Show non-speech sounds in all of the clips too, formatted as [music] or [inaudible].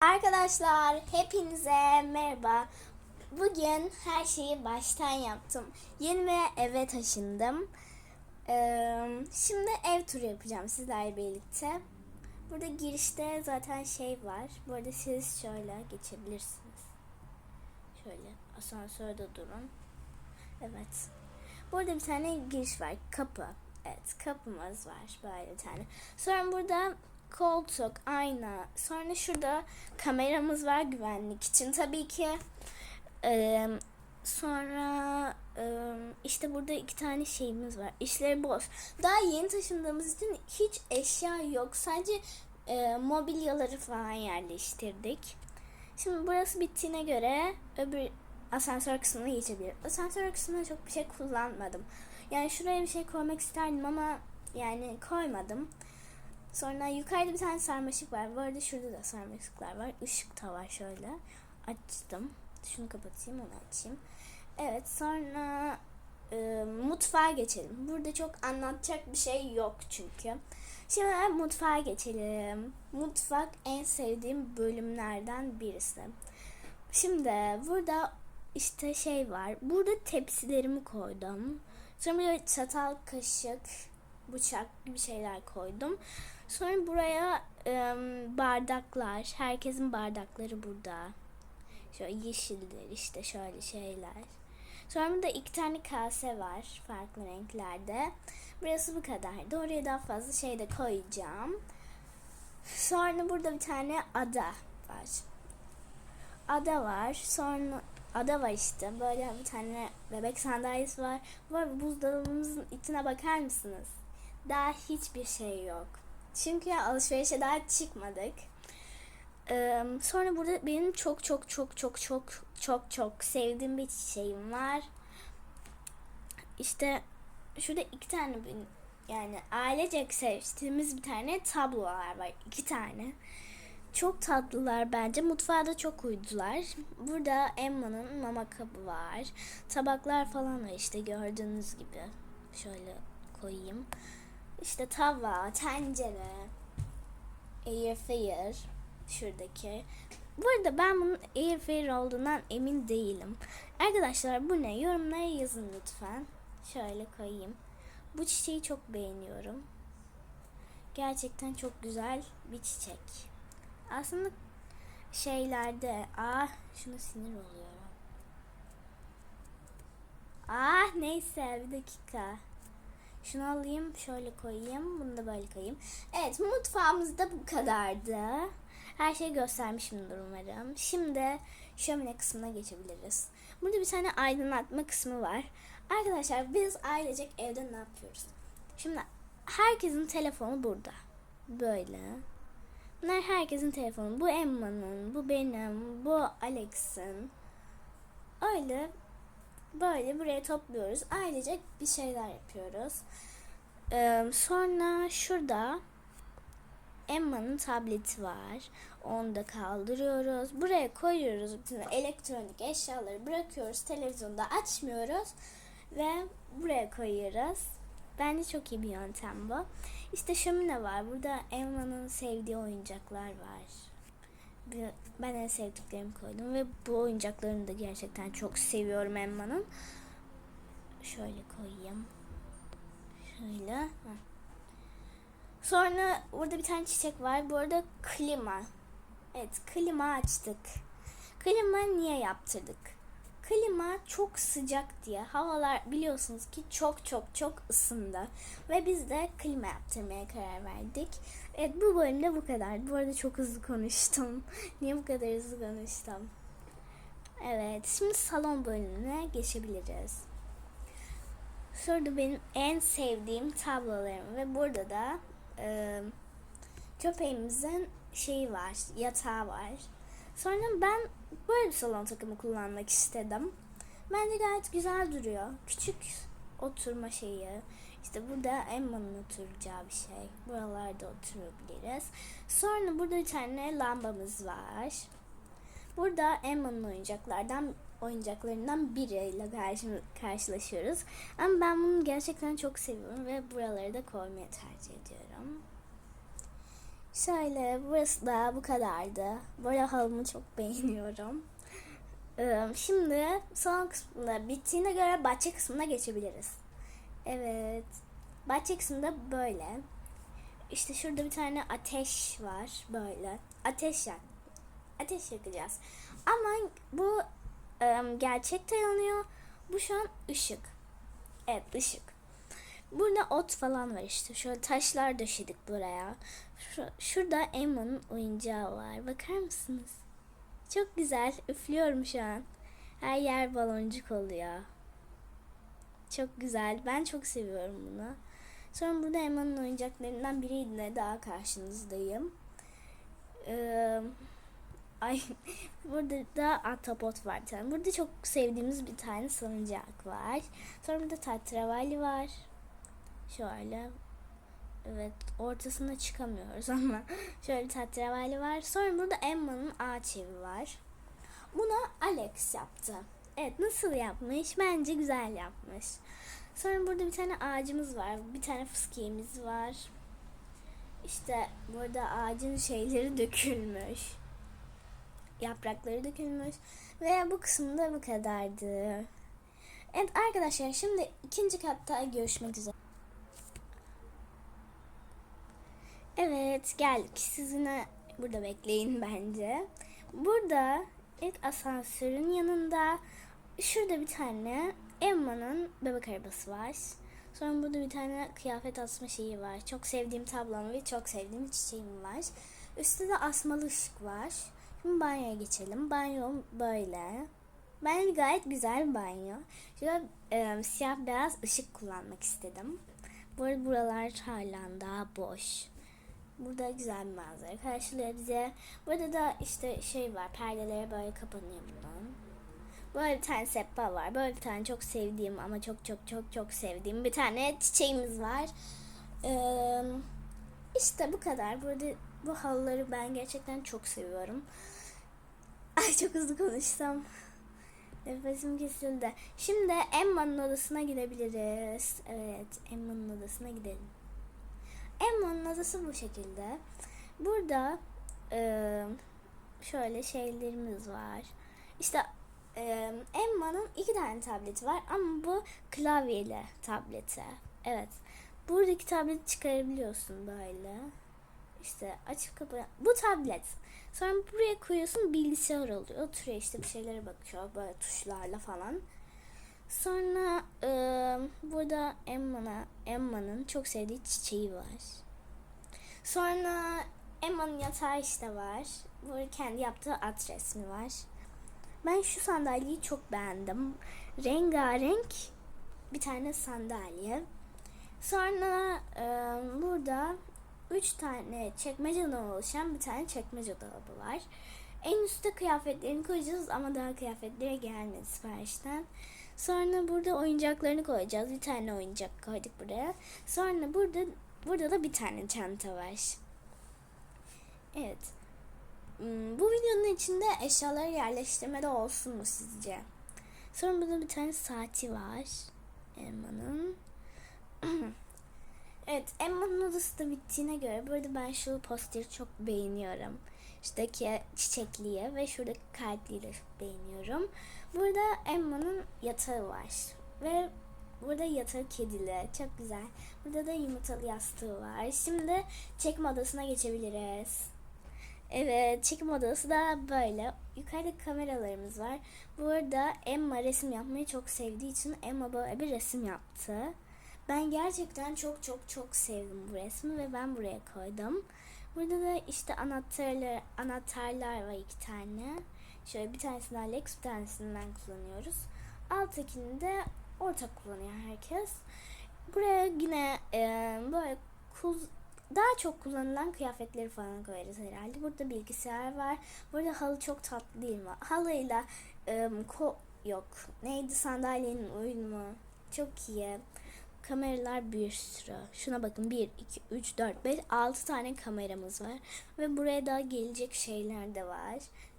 Arkadaşlar hepinize merhaba. Bugün her şeyi baştan yaptım. Yeni bir eve taşındım. Ee, şimdi ev turu yapacağım sizlerle birlikte. Burada girişte zaten şey var. Bu arada siz şöyle geçebilirsiniz. Şöyle asansörde durun. Evet. Burada bir tane giriş var. Kapı. Evet kapımız var böyle bir tane. Sonra burada koltuk, ayna. Sonra şurada kameramız var güvenlik için. Tabii ki Ee, sonra işte burada iki tane şeyimiz var. İşleri boş. Daha yeni taşındığımız için hiç eşya yok. Sadece e, mobilyaları falan yerleştirdik. Şimdi burası bittiğine göre öbür asansör kısmına geçebilir. Asansör kısmına çok bir şey kullanmadım. Yani şuraya bir şey koymak isterdim ama yani koymadım. Sonra yukarıda bir tane sarmaşık var. Bu arada şurada da sarmaşıklar var. Işık da var şöyle. Açtım. Şunu kapatayım onu açayım. Evet sonra e, mutfağa geçelim. Burada çok anlatacak bir şey yok çünkü. Şimdi mutfağa geçelim. Mutfak en sevdiğim bölümlerden birisi. Şimdi burada işte şey var. Burada tepsilerimi koydum. Sonra böyle çatal, kaşık, bıçak gibi şeyler koydum. Sonra buraya e, bardaklar. Herkesin bardakları burada. Şöyle yeşildir işte şöyle şeyler. Sonra burada iki tane kase var farklı renklerde. Burası bu kadardı. Oraya daha fazla şey de koyacağım. Sonra burada bir tane ada var. Ada var. Sonra ada var işte. Böyle bir tane bebek sandalyesi var. Arada buzdolabımızın içine bakar mısınız? Daha hiçbir şey yok. Çünkü alışverişe daha çıkmadık. Sonra burada benim çok çok çok çok çok çok çok sevdiğim bir çiçeğim var. İşte şurada iki tane yani ailecek sevdiğimiz bir tane tablolar var. iki tane. Çok tatlılar bence. Mutfağa da çok uydular. Burada Emma'nın mama kabı var. Tabaklar falan var işte gördüğünüz gibi. Şöyle koyayım. İşte tava, tencere, air fryer şuradaki. Bu arada ben bunun air fryer olduğundan emin değilim. Arkadaşlar bu ne? Yorumlara yazın lütfen. Şöyle koyayım. Bu çiçeği çok beğeniyorum. Gerçekten çok güzel bir çiçek. Aslında şeylerde ah şuna sinir oluyorum. Ah neyse bir dakika. Şunu alayım şöyle koyayım. Bunu da böyle koyayım. Evet mutfağımızda bu kadardı. Her şeyi göstermişimdir umarım. Şimdi şömine kısmına geçebiliriz. Burada bir tane aydınlatma kısmı var. Arkadaşlar biz ailecek evde ne yapıyoruz? Şimdi herkesin telefonu burada. Böyle. Bunlar herkesin telefonu. Bu Emma'nın, bu benim, bu Alex'in. Öyle böyle buraya topluyoruz. Ailecek bir şeyler yapıyoruz. Ee, sonra şurada Emma'nın tableti var. Onu da kaldırıyoruz. Buraya koyuyoruz bütün elektronik eşyaları bırakıyoruz. Televizyonda açmıyoruz ve buraya koyuyoruz. Bence çok iyi bir yöntem bu. İşte şömine var. Burada Emma'nın sevdiği oyuncaklar var. Ben en sevdiklerimi koydum ve bu oyuncaklarını da gerçekten çok seviyorum Emma'nın. Şöyle koyayım. Şöyle. Sonra burada bir tane çiçek var. Bu arada klima. Evet klima açtık. Klima niye yaptırdık? Klima çok sıcak diye havalar biliyorsunuz ki çok çok çok ısındı. Ve biz de klima yaptırmaya karar verdik. Evet bu bölümde bu kadar. Bu arada çok hızlı konuştum. [laughs] Niye bu kadar hızlı konuştum? Evet şimdi salon bölümüne geçebiliriz. Şurada benim en sevdiğim tablolarım ve burada da e, köpeğimizin şeyi var, yatağı var. Sonra ben böyle bir salon takımı kullanmak istedim. Bence gayet güzel duruyor. Küçük oturma şeyi. İşte burada Emma'nın oturacağı bir şey. Buralarda oturabiliriz. Sonra burada bir tane lambamız var. Burada Emma'nın oyuncaklardan oyuncaklarından biriyle karşı, karşılaşıyoruz. Ama ben bunu gerçekten çok seviyorum ve buraları da koymayı tercih ediyorum. Şöyle burası da bu kadardı. Böyle halımı çok [laughs] beğeniyorum. Ee, Şimdi son kısmında bittiğine göre bahçe kısmına geçebiliriz. Evet. Bahçe kısmında böyle. İşte şurada bir tane ateş var böyle. Ateş yak. Ateş yakacağız. Ama bu gerçekte yanıyor. Bu şu an ışık. Evet ışık. Burada ot falan var işte. Şöyle taşlar döşedik buraya. Şu, şurada Emma'nın oyuncağı var. Bakar mısınız? Çok güzel. Üflüyorum şu an. Her yer baloncuk oluyor. Çok güzel. Ben çok seviyorum bunu. Sonra burada Emma'nın oyuncaklarından biriyle daha karşınızdayım. Ee, ay [laughs] burada da atapot var bir tane. Burada çok sevdiğimiz bir tane salıncak var. Sonra burada tatravalli var. Şöyle. Evet ortasına çıkamıyoruz [laughs] ama şöyle tatravalli var. Sonra burada Emma'nın ağaç evi var. Bunu Alex yaptı. Evet nasıl yapmış? Bence güzel yapmış. Sonra burada bir tane ağacımız var. Bir tane fıskiyemiz var. İşte burada ağacın şeyleri [laughs] dökülmüş. Yaprakları dökülmüş. Ve bu kısımda bu kadardı. Evet arkadaşlar şimdi ikinci katta görüşmek üzere. Evet geldik. Siz yine burada bekleyin bence. Burada evet asansörün yanında şurada bir tane Emma'nın bebek arabası var. Sonra burada bir tane kıyafet asma şeyi var. Çok sevdiğim tablom ve çok sevdiğim çiçeğim var. Üstte de asmalı ışık var. Şimdi banyoya geçelim. Banyo böyle. Bence gayet güzel bir banyo. Şöyle e, siyah beyaz ışık kullanmak istedim. Bu arada buralar hala daha boş. Burada güzel bir manzara karşılıyor bize. Burada da işte şey var. Perdeleri böyle kapanıyor bundan. Böyle bir tane sehpa var. Böyle bir tane çok sevdiğim ama çok çok çok çok sevdiğim bir tane çiçeğimiz var. Ee, işte bu kadar. Burada bu halıları ben gerçekten çok seviyorum. [laughs] Ay çok hızlı konuşsam. Nefesim kesildi. Şimdi Emma'nın odasına gidebiliriz. Evet, Emma'nın odasına gidelim. Emma'nın odası bu şekilde. Burada e, şöyle şeylerimiz var. İşte e, Emma'nın iki tane tableti var ama bu klavyeli tableti. Evet. Buradaki tableti çıkarabiliyorsun böyle. İşte açıp kapa. Bu tablet. Sonra buraya koyuyorsun bilgisayar oluyor. Oturuyor işte bir şeylere bakıyor böyle tuşlarla falan. Sonra e, burada Emma'na Emma'nın çok sevdiği çiçeği var. Sonra Emma'nın yatağı işte var. Burada kendi yaptığı at resmi var. Ben şu sandalyeyi çok beğendim. Rengarenk bir tane sandalye. Sonra e, burada üç tane çekmeceden oluşan bir tane çekmece dolabı var. En üstte kıyafetlerini koyacağız ama daha kıyafetlere gelmedi siparişten. Sonra burada oyuncaklarını koyacağız. Bir tane oyuncak koyduk buraya. Sonra burada burada da bir tane çanta var. Evet. Hmm, Bu videonun içinde eşyaları yerleştirmede olsun mu sizce? Sonra burada bir tane saati var. Emma'nın. [clears throat] evet Emma'nın odası da bittiğine göre burada ben şu posteri çok beğeniyorum. Şuradaki çiçekliği ve şuradaki kalpliği de beğeniyorum. Burada Emma'nın yatağı var. Ve burada yatak kedili. Çok güzel. Burada da yumurtalı yastığı var. Şimdi çekme odasına geçebiliriz. Evet, çekim odası da böyle. Yukarıda kameralarımız var. Burada Emma resim yapmayı çok sevdiği için Emma böyle bir resim yaptı. Ben gerçekten çok çok çok sevdim bu resmi ve ben buraya koydum. Burada da işte anahtarlar, anahtarlar var iki tane. Şöyle bir tanesini Alex, bir tanesini ben kullanıyoruz. Alttakini de ortak kullanıyor herkes. Buraya yine e, böyle kuz, daha çok kullanılan kıyafetleri falan koyarız herhalde. Burada bilgisayar var. Burada halı çok tatlı değil mi? Halıyla e, ko yok. Neydi sandalyenin uyumu? Çok iyi. Kameralar bir sürü. Şuna bakın 1, 2, 3, 4, 5, 6 tane kameramız var. Ve buraya daha gelecek şeyler de var.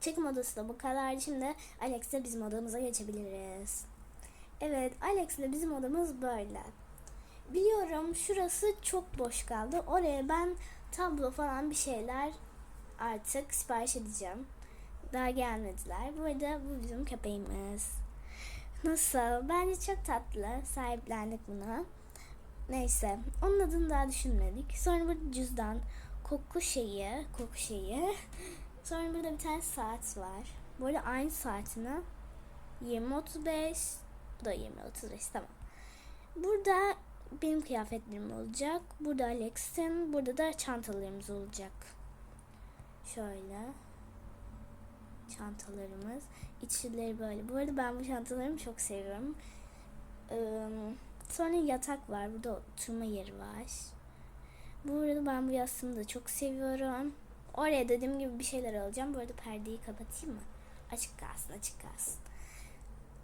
Çekim odası da bu kadar. Şimdi Alex'le bizim odamıza geçebiliriz. Evet Alex'le bizim odamız böyle. Biliyorum şurası çok boş kaldı. Oraya ben tablo falan bir şeyler artık sipariş edeceğim. Daha gelmediler. Bu arada bu bizim köpeğimiz. Nasıl? Bence çok tatlı. Sahiplendik bunu. Neyse. Onun adını daha düşünmedik. Sonra burada cüzdan, koku şeyi, koku şeyi. [laughs] Sonra burada bir tane saat var. Bu arada aynı saatini 20.35 bu da 20.35 tamam. Burada benim kıyafetlerim olacak. Burada Alex'in, burada da çantalarımız olacak. Şöyle. Çantalarımız. İçleri böyle. Bu arada ben bu çantalarımı çok seviyorum. Sonra yatak var. Burada oturma yeri var. Bu arada ben bu yastığımı da çok seviyorum. Oraya dediğim gibi bir şeyler alacağım. Bu arada perdeyi kapatayım mı? Açık kalsın, açık kalsın.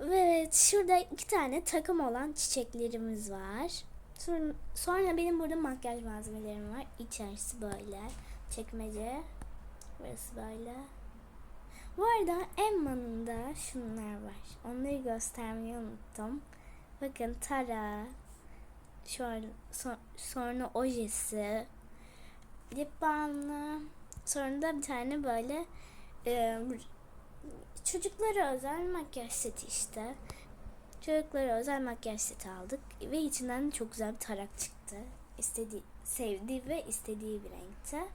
Ve evet, şurada iki tane takım olan çiçeklerimiz var. Sonra, sonra benim burada makyaj malzemelerim var. İçerisi böyle. Çekmece. Burası böyle. Bu arada Emma'nın da şunlar var. Onları göstermeyi unuttum. Bakın Tara. Şöyle, so- sonra ojesi. Lip balmı. Sonra da bir tane böyle e, çocuklara özel makyaj seti işte. Çocuklara özel makyaj seti aldık ve içinden çok güzel bir tarak çıktı. İstediği, sevdiği ve istediği bir renkte.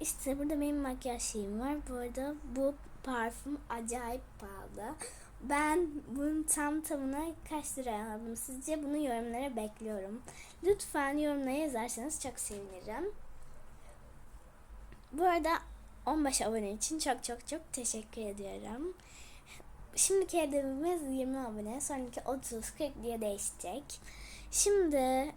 İşte burada benim makyaj şeyim var. Bu arada bu parfüm acayip pahalı. Ben bunun tam tamına kaç liraya aldım sizce? Bunu yorumlara bekliyorum. Lütfen yorumlara yazarsanız çok sevinirim. Bu arada 15 abone için çok çok çok teşekkür ediyorum. Şimdiki hedefimiz 20 abone. Sonraki 30-40 diye değişecek. Şimdi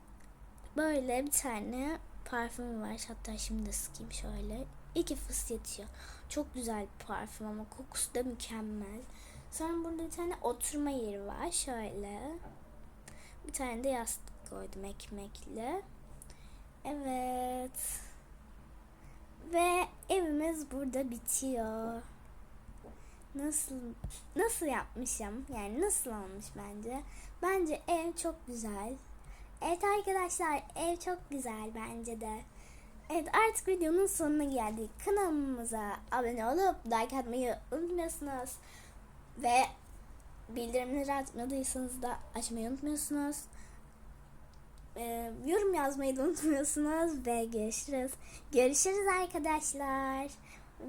böyle bir tane parfüm var. Hatta şimdi de sıkayım şöyle. İki fıs yetiyor. Çok güzel bir parfüm ama kokusu da mükemmel. Sonra burada bir tane oturma yeri var. Şöyle. Bir tane de yastık koydum ekmekli. Evet. Ve evimiz burada bitiyor. Nasıl nasıl yapmışım? Yani nasıl olmuş bence? Bence ev çok güzel. Evet arkadaşlar ev çok güzel bence de. Evet artık videonun sonuna geldik. Kanalımıza abone olup like atmayı unutmuyorsunuz. Ve bildirimleri açmadıysanız da açmayı unutmuyorsunuz. Ee, yorum yazmayı da unutmuyorsunuz ve görüşürüz. Görüşürüz arkadaşlar.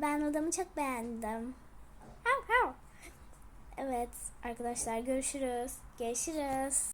Ben odamı çok beğendim. Evet arkadaşlar görüşürüz. Görüşürüz.